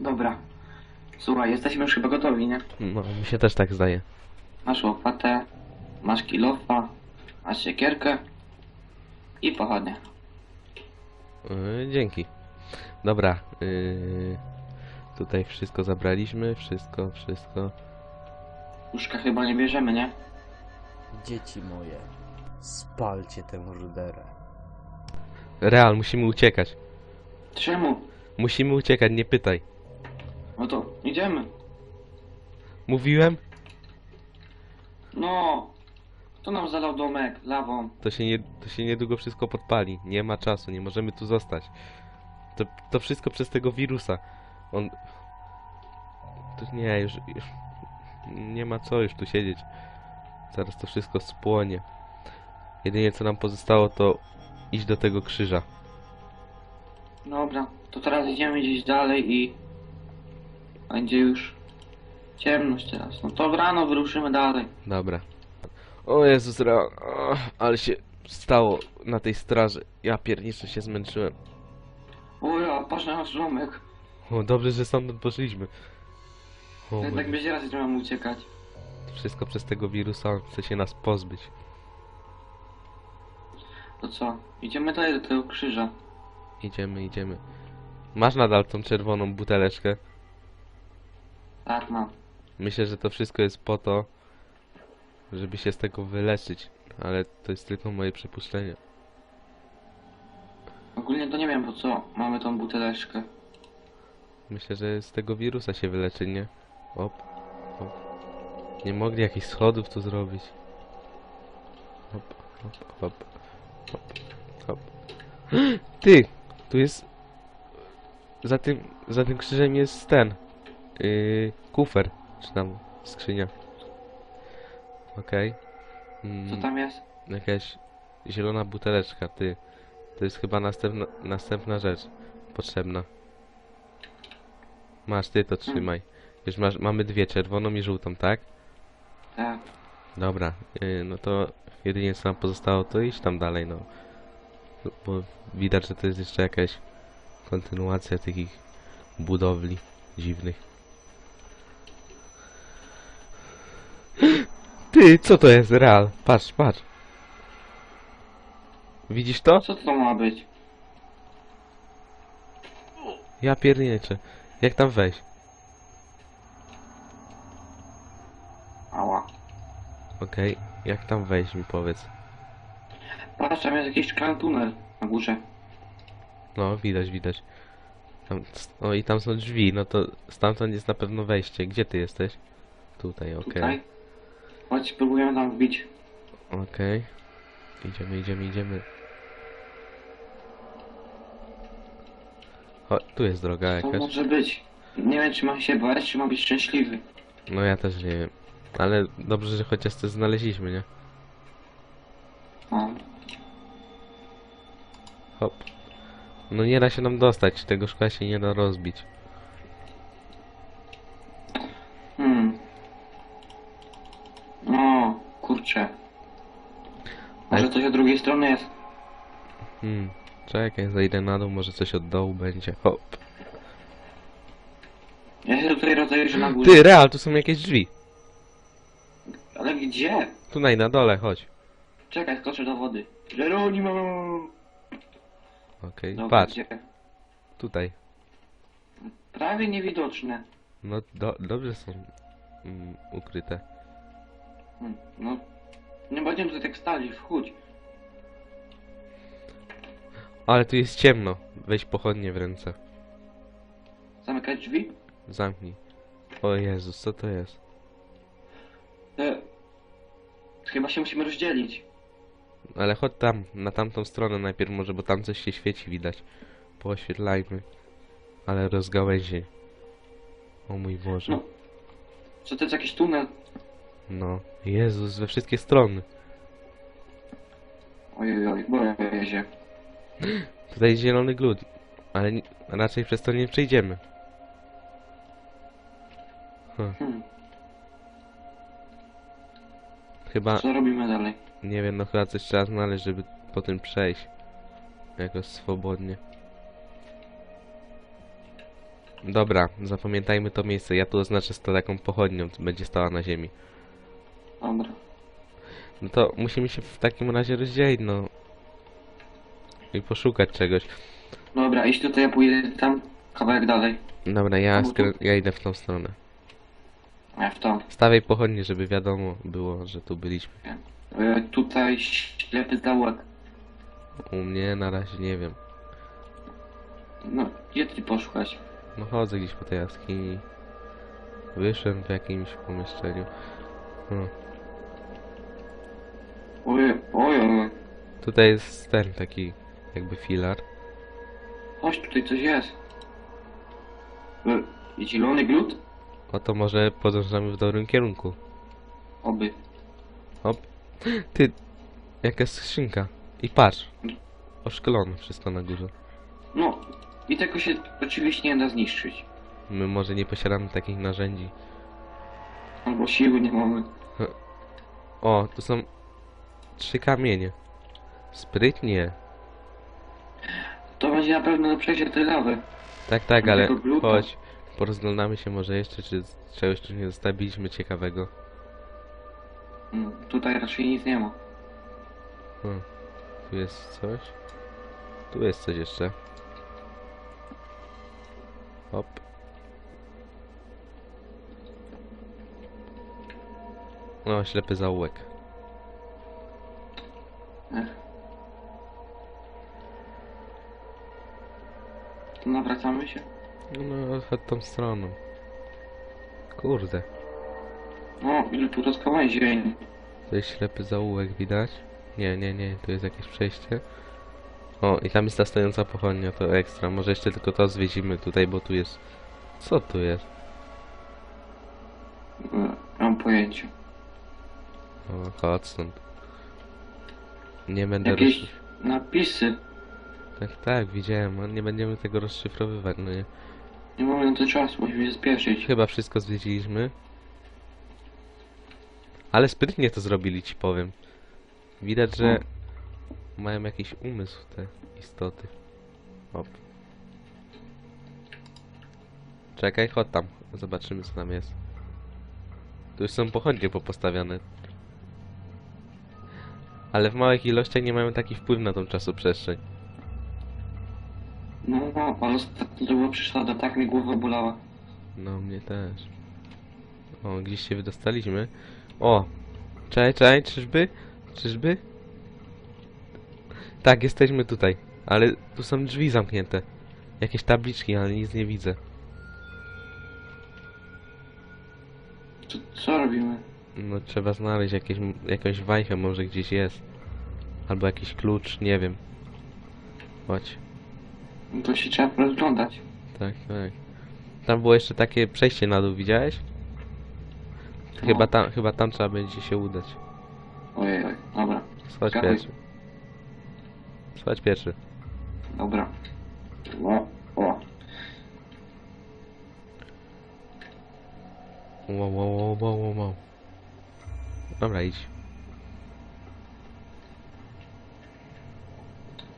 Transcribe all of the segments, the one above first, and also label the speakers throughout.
Speaker 1: Dobra. Słuchaj, jesteśmy już chyba gotowi, nie?
Speaker 2: No, mi się też tak zdaje.
Speaker 1: Masz łopatę, masz kilofa, masz siekierkę i pochodnie.
Speaker 2: Yy, dzięki. Dobra, yy, tutaj wszystko zabraliśmy, wszystko, wszystko.
Speaker 1: Łóżka chyba nie bierzemy, nie?
Speaker 3: Dzieci moje, spalcie tę ruderę.
Speaker 2: Real, musimy uciekać.
Speaker 1: Czemu?
Speaker 2: Musimy uciekać, nie pytaj.
Speaker 1: No to idziemy.
Speaker 2: Mówiłem?
Speaker 1: No. Kto nam zalał domek lawą?
Speaker 2: To się, nie, to się niedługo wszystko podpali. Nie ma czasu, nie możemy tu zostać. To, to wszystko przez tego wirusa. On... To nie, już, już... Nie ma co już tu siedzieć. Zaraz to wszystko spłonie. Jedynie co nam pozostało to iść do tego krzyża.
Speaker 1: Dobra, to teraz idziemy gdzieś dalej i będzie już ciemność teraz. No to rano wyruszymy dalej.
Speaker 2: Dobra. O Jezus. O, ale się stało na tej straży. Ja pierniczę się zmęczyłem.
Speaker 1: O ja, patrz na nasz domek.
Speaker 2: O, dobrze, że stamtąd poszliśmy. O, mój
Speaker 1: Jednak będzie raz będziemy uciekać.
Speaker 2: Wszystko przez tego wirusa, on chce się nas pozbyć.
Speaker 1: To co? Idziemy dalej do tego krzyża.
Speaker 2: Idziemy, idziemy. Masz nadal tą czerwoną buteleczkę.
Speaker 1: Tak mam.
Speaker 2: Myślę, że to wszystko jest po to, żeby się z tego wyleczyć. Ale to jest tylko moje przypuszczenie.
Speaker 1: Ogólnie to nie wiem po co mamy tą buteleczkę.
Speaker 2: Myślę, że z tego wirusa się wyleczy, nie? Op, op. Nie mogli jakichś schodów tu zrobić. Hop, hop, hop, hop, hop. Ty! Tu jest... Za tym, za tym krzyżem jest ten... Yy, kufer. Czy tam skrzynia. Okej.
Speaker 1: Co
Speaker 2: Mm,
Speaker 1: tam jest?
Speaker 2: Jakaś zielona buteleczka, ty. To jest chyba następna, następna rzecz potrzebna. Masz, ty to trzymaj. Już masz, mamy dwie, czerwoną i żółtą, tak?
Speaker 1: Tak.
Speaker 2: Dobra, yy, no to jedynie co nam pozostało to iść tam dalej, no. Bo widać, że to jest jeszcze jakaś kontynuacja takich budowli dziwnych. Ty, co to jest? Real. Patrz, patrz. Widzisz to?
Speaker 1: Co to ma być?
Speaker 2: Ja pierniczę. Jak tam wejść?
Speaker 1: Ała.
Speaker 2: Okej, jak tam wejść mi powiedz.
Speaker 1: Patrz, tam jest jakiś szklany tunel na górze.
Speaker 2: No, widać, widać. Tam, o i tam są drzwi, no to stamtąd jest na pewno wejście. Gdzie ty jesteś? Tutaj, okej.
Speaker 1: Tutaj. Chodź, próbujemy tam wbić.
Speaker 2: Okej. Idziemy, idziemy, idziemy. O, tu jest droga
Speaker 1: To
Speaker 2: jakaś.
Speaker 1: może być. Nie wiem, czy mam się bać, czy mam być szczęśliwy.
Speaker 2: No ja też nie wiem. Ale dobrze, że chociaż to znaleźliśmy, nie?
Speaker 1: O.
Speaker 2: Hop. No nie da się nam dostać, tego szkła się nie da rozbić.
Speaker 1: Hmm. O, kurczę. Może coś od drugiej strony jest.
Speaker 2: Hmm. Czekaj, zejdę na dół, może coś od dołu będzie. Hop.
Speaker 1: Ja się tutaj rozejrzę na górze.
Speaker 2: Ty, real, tu są jakieś drzwi.
Speaker 1: Ale gdzie?
Speaker 2: Tutaj na dole, chodź.
Speaker 1: Czekaj, skoczę do wody. Geronimo!
Speaker 2: Okej,
Speaker 1: Dobra,
Speaker 2: patrz,
Speaker 1: gdzie?
Speaker 2: tutaj.
Speaker 1: Prawie niewidoczne.
Speaker 2: No, do, dobrze są mm, ukryte.
Speaker 1: No, nie będziemy tutaj tak stali, wchódź.
Speaker 2: Ale tu jest ciemno. Weź pochodnie w ręce.
Speaker 1: Zamykać drzwi?
Speaker 2: Zamknij. O Jezus, co to jest?
Speaker 1: E, chyba się musimy rozdzielić.
Speaker 2: Ale chodź tam, na tamtą stronę najpierw może, bo tam coś się świeci widać. Pooświetlajmy. Ale rozgałęzień. O mój Boże.
Speaker 1: No. Co to jest jakiś tunel?
Speaker 2: No. Jezus, we wszystkie strony.
Speaker 1: Ojej, oj, boję się.
Speaker 2: Tutaj jest zielony glut. Ale ni- raczej przez to nie przejdziemy. Hm,
Speaker 1: Hmm,
Speaker 2: chyba,
Speaker 1: co robimy dalej?
Speaker 2: nie wiem, no chyba coś trzeba znaleźć, żeby po tym przejść. Jakoś swobodnie. Dobra, zapamiętajmy to miejsce. Ja tu oznaczę z taką pochodnią, co będzie stała na ziemi.
Speaker 1: Dobra.
Speaker 2: No to musimy się w takim razie rozdzielić, no. I poszukać czegoś.
Speaker 1: Dobra, iść tutaj, ja pójdę tam kawałek dalej.
Speaker 2: Dobra, ja,
Speaker 1: Albo tu.
Speaker 2: skrę- ja idę w tą stronę.
Speaker 1: A ja w to.
Speaker 2: Stawiaj pochodnie, żeby wiadomo było, że tu byliśmy.
Speaker 1: E, Tutaj ślepy zaułek.
Speaker 2: U mnie na razie nie wiem.
Speaker 1: No, gdzie ty poszukać?
Speaker 2: No chodzę gdzieś po tej jaskini. Wyszedłem w jakimś pomieszczeniu. No.
Speaker 1: Oj, oj, oj.
Speaker 2: Tutaj jest ten taki jakby filar.
Speaker 1: Chodź, tutaj coś jest. I Zielony glut?
Speaker 2: Oto może podążamy w dobrym kierunku.
Speaker 1: Oby.
Speaker 2: Ty, jaka skrzynka. I patrz. Oszklone wszystko na górze.
Speaker 1: No, i tego się oczywiście nie da zniszczyć.
Speaker 2: My może nie posiadamy takich narzędzi.
Speaker 1: Albo siły nie mamy.
Speaker 2: O, tu są trzy kamienie. Sprytnie.
Speaker 1: To będzie na pewno do przejścia tej lawy.
Speaker 2: Tak, tak, ale
Speaker 1: tego gluta.
Speaker 2: chodź. Porozglądamy się może jeszcze, czy z czegoś tu nie zostawiliśmy ciekawego.
Speaker 1: Mm, Tutaj raczej nic nie ma.
Speaker 2: Hmm. Tu jest coś. Tu jest coś jeszcze. Hop. No, ślepy zaułek.
Speaker 1: Ech. To nawracamy się.
Speaker 2: No, chodź tą stroną. Kurde.
Speaker 1: O, ile tu rozgałęzień.
Speaker 2: To jest ślepy zaułek, widać? Nie, nie, nie, tu jest jakieś przejście. O, i tam jest ta stojąca pochodnia, to ekstra. Może jeszcze tylko to zwiedzimy tutaj, bo tu jest... Co tu jest?
Speaker 1: E, Nie mam pojęcia.
Speaker 2: O, chodź stąd. Nie będę
Speaker 1: Jakieś
Speaker 2: rozszyf...
Speaker 1: napisy.
Speaker 2: Tak, tak, widziałem, nie będziemy tego rozszyfrowywać, no nie.
Speaker 1: Nie mamy na to czasu, musimy się spieszyć.
Speaker 2: Chyba wszystko zwiedziliśmy. Ale sprytnie to zrobili, ci powiem. Widać, że mają jakiś umysł te istoty. Hop. Czekaj, chodź tam. Zobaczymy, co tam jest. Tu już są pochodnie popostawione. Ale w małych ilościach nie mają taki wpływ na tą czasoprzestrzeń.
Speaker 1: No, no, ale ostatnio to była przeszkoda, tak mi głowa bolała.
Speaker 2: No, mnie też. O, gdzieś się wydostaliśmy. O! Czekaj, czekaj, czyżby? Czyżby? Tak, jesteśmy tutaj. Ale tu są drzwi zamknięte. Jakieś tabliczki, ale nic nie widzę.
Speaker 1: Co, co robimy?
Speaker 2: No, trzeba znaleźć jakieś, jakąś wajchę, może gdzieś jest. Albo jakiś klucz, nie wiem. Chodź.
Speaker 1: No to się trzeba rozglądać.
Speaker 2: Tak, tak. Tam było jeszcze takie przejście na dół, widziałeś?
Speaker 1: No.
Speaker 2: Chyba tam, chyba tam trzeba będzie się udać.
Speaker 1: Ojej, oj, dobra,
Speaker 2: Schodź pierwszy. Schodź pierwszy.
Speaker 1: dobra. O, o.
Speaker 2: Wow, wow, wow, wow, wow. Dobra, idź.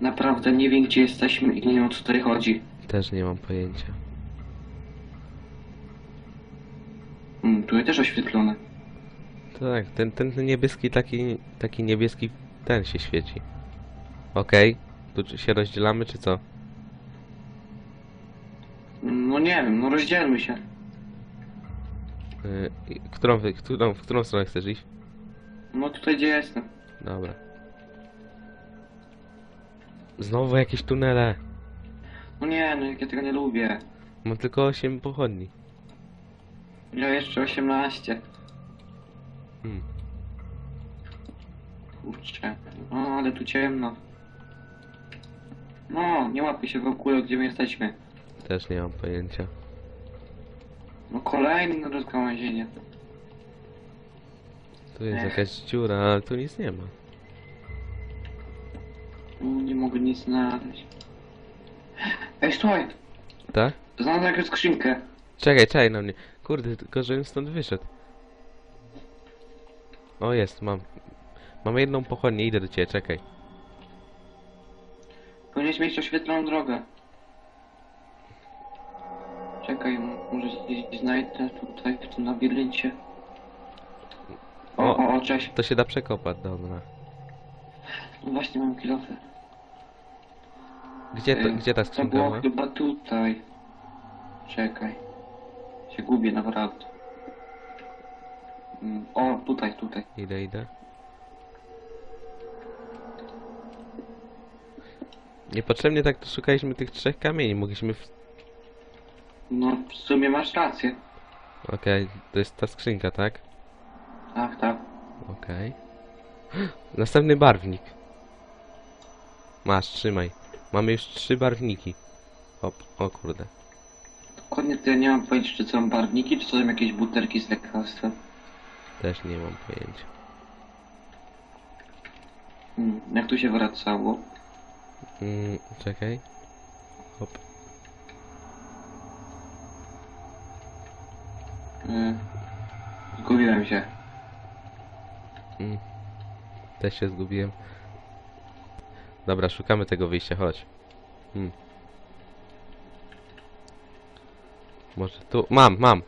Speaker 1: Naprawdę nie wiem, gdzie jesteśmy i nie wiem, o co tutaj chodzi.
Speaker 2: Też nie mam pojęcia.
Speaker 1: Mm, tu jest też oświetlone.
Speaker 2: Tak, ten, ten, ten niebieski, taki, taki niebieski, ten się świeci. Okej, tu czy się rozdzielamy, czy co?
Speaker 1: No nie wiem, no rozdzielmy się.
Speaker 2: I- którą, wy- którą, w którą stronę chcesz iść?
Speaker 1: No tutaj, gdzie jestem.
Speaker 2: Dobra. Znowu jakieś tunele.
Speaker 1: No nie, no jak ja tego nie lubię.
Speaker 2: Mam tylko 8 pochodni.
Speaker 1: Ja jeszcze 18.
Speaker 2: Hmm.
Speaker 1: Kurczę. No, ale tu ciemno. No, nie łapie się w ogóle, gdzie my jesteśmy.
Speaker 2: Też nie mam pojęcia.
Speaker 1: No kolejne rozgałęzienie.
Speaker 2: Tu jest jakaś dziura, ale tu nic nie ma.
Speaker 1: Nie mogę nic znaleźć. Ej, słuchaj!
Speaker 2: Tak?
Speaker 1: Znalazłem jakąś skrzynkę.
Speaker 2: Czekaj, czekaj na mnie. Kurde, tylko żebym stąd wyszedł. O, jest, mam. Mam jedną pochodnię, idę do ciebie, czekaj.
Speaker 1: Powinieneś mieć oświetloną drogę. Czekaj, może gdzieś znajdę tutaj w tym labiryncie. O,
Speaker 2: O.
Speaker 1: cześć.
Speaker 2: To się da przekopać, dobra.
Speaker 1: No właśnie mam kilofy.
Speaker 2: Gdzie, to, gdzie ta
Speaker 1: To
Speaker 2: skrzynka
Speaker 1: było
Speaker 2: była?
Speaker 1: chyba tutaj. Czekaj. Się gubię naprawdę. Mm, O, tutaj, tutaj.
Speaker 2: Idę, idę. Niepotrzebnie tak tu szukaliśmy tych trzech kamieni. Mogliśmy. W...
Speaker 1: No, w sumie masz rację.
Speaker 2: Okej, to jest ta skrzynka, tak?
Speaker 1: Tak, tak.
Speaker 2: Okej. Następny barwnik. Masz, trzymaj. Mamy już trzy barwniki. Hop, o kurde.
Speaker 1: Dokładnie to ja nie mam pojęcia, czy to są barwniki, czy to są jakieś butelki z lekarstwem.
Speaker 2: Też nie mam pojęcia.
Speaker 1: Hmm, jak tu się wracało?
Speaker 2: Mm, czekaj. Hop.
Speaker 1: Y, Zgubiłem się.
Speaker 2: Mm. Też się zgubiłem. Dobra, szukamy tego wyjścia, chodź. Hmm. Może tu. Mam, mam!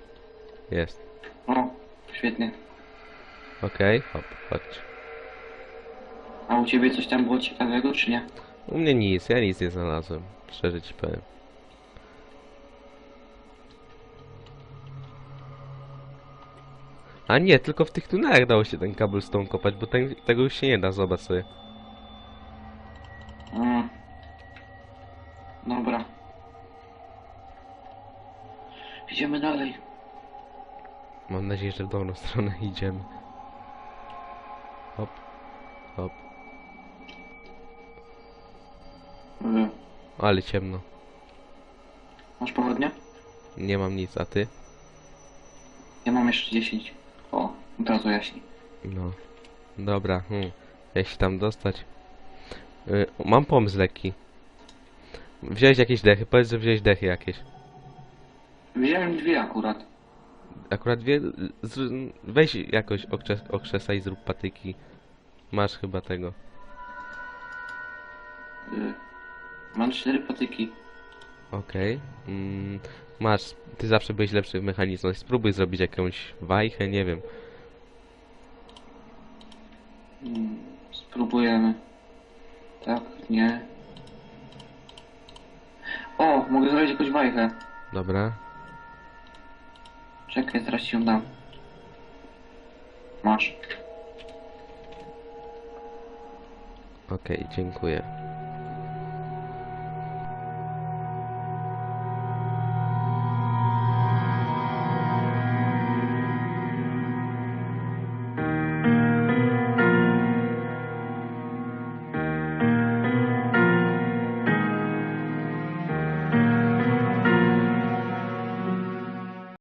Speaker 2: Jest.
Speaker 1: O, świetnie.
Speaker 2: Okej, hop, chodź.
Speaker 1: A u ciebie coś tam było ciekawego, czy nie?
Speaker 2: U mnie nic, ja nic nie znalazłem. Szczerze ci powiem. A nie, tylko w tych tunelach dało się ten cobblestone kopać, bo ten, tego już się nie da, zobacz sobie.
Speaker 1: Mm. Dobra. Idziemy dalej.
Speaker 2: Mam nadzieję, że w dobrą stronę idziemy. Hop, hop.
Speaker 1: Y,
Speaker 2: Ale ciemno.
Speaker 1: Masz pochodnie?
Speaker 2: Nie mam nic, a ty?
Speaker 1: Ja mam jeszcze 10. O, od razu jaśni.
Speaker 2: No. Dobra, hmm. Jak się tam dostać? Y, mam pomysł lekki. Wziąłeś jakieś dechy, powiedz, że wziąłeś dechy jakieś.
Speaker 1: Wziąłem dwie akurat.
Speaker 2: Akurat wie, z, weź jakoś okrzes, okrzesaj i zrób patyki. Masz chyba tego.
Speaker 1: Y, Mam cztery patyki.
Speaker 2: Okej. Mm, masz, ty zawsze byłeś lepszy w mechanizmach. Spróbuj zrobić jakąś wajchę, nie wiem.
Speaker 1: Mm, Spróbujemy. Tak, nie. O, mogę zrobić jakąś wajchę.
Speaker 2: Dobra.
Speaker 1: Czekaj, zaraz ci ją dam. Masz.
Speaker 2: Okej, dziękuję.